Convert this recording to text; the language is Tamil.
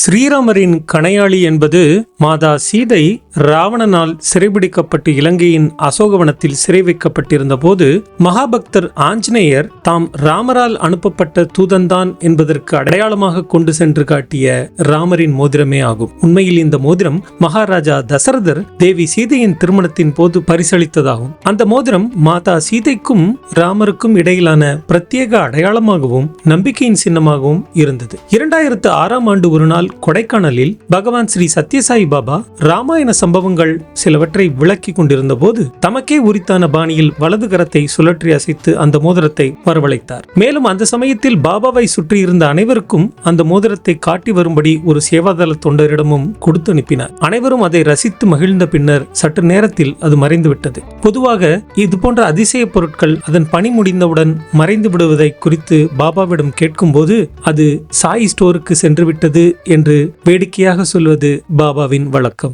ஸ்ரீராமரின் கணையாளி என்பது மாதா சீதை ராவணனால் சிறைபிடிக்கப்பட்டு இலங்கையின் அசோகவனத்தில் சிறை வைக்கப்பட்டிருந்த போது மகாபக்தர் ஆஞ்சநேயர் தாம் ராமரால் அனுப்பப்பட்ட தூதன்தான் என்பதற்கு அடையாளமாக கொண்டு சென்று காட்டிய ராமரின் மோதிரமே ஆகும். உண்மையில் இந்த மோதிரம் மகாராஜா தசரதர் தேவி சீதையின் திருமணத்தின் போது பரிசளித்ததாகும். அந்த மோதிரம் மாதா சீதைக்கும் ராமருக்கும் இடையிலான பிரத்யேக அடையாளமாகவும் நம்பிக்கையின் சின்னமாகவும் இருந்தது. இரண்டாயிரத்து ஆறாம் ஆண்டு ஒரு நாள் கொடைக்கானலில் பகவான் ஸ்ரீ சத்யசாயி பாபா ராமாயண சம்பவங்கள் சிலவற்றை விளக்கி கொண்டிருந்த போது தமக்கே உரித்தான பாணியில் வலது கரத்தை சுழற்றி அசைத்து அந்த மோதிரத்தை வரவழைத்தார். மேலும் அந்த சமயத்தில் பாபாவை சுற்றி இருந்த அனைவருக்கும் அந்த மோதிரத்தை காட்டி வரும்படி ஒரு சேவாதள தொண்டரிடமும் கொடுத்து அனுப்பினார். அனைவரும் அதை ரசித்து மகிழ்ந்த பின்னர் சற்று நேரத்தில் அது மறைந்துவிட்டது. பொதுவாக இது போன்ற அதிசய பொருட்கள் அதன் பணி முடிந்தவுடன் மறைந்து விடுவதை குறித்து பாபாவிடம் கேட்கும்போது அது சாய் ஸ்டோருக்கு சென்று விட்டது என்று வேடிக்கையாக சொல்வது பாபாவின் வழக்கம்.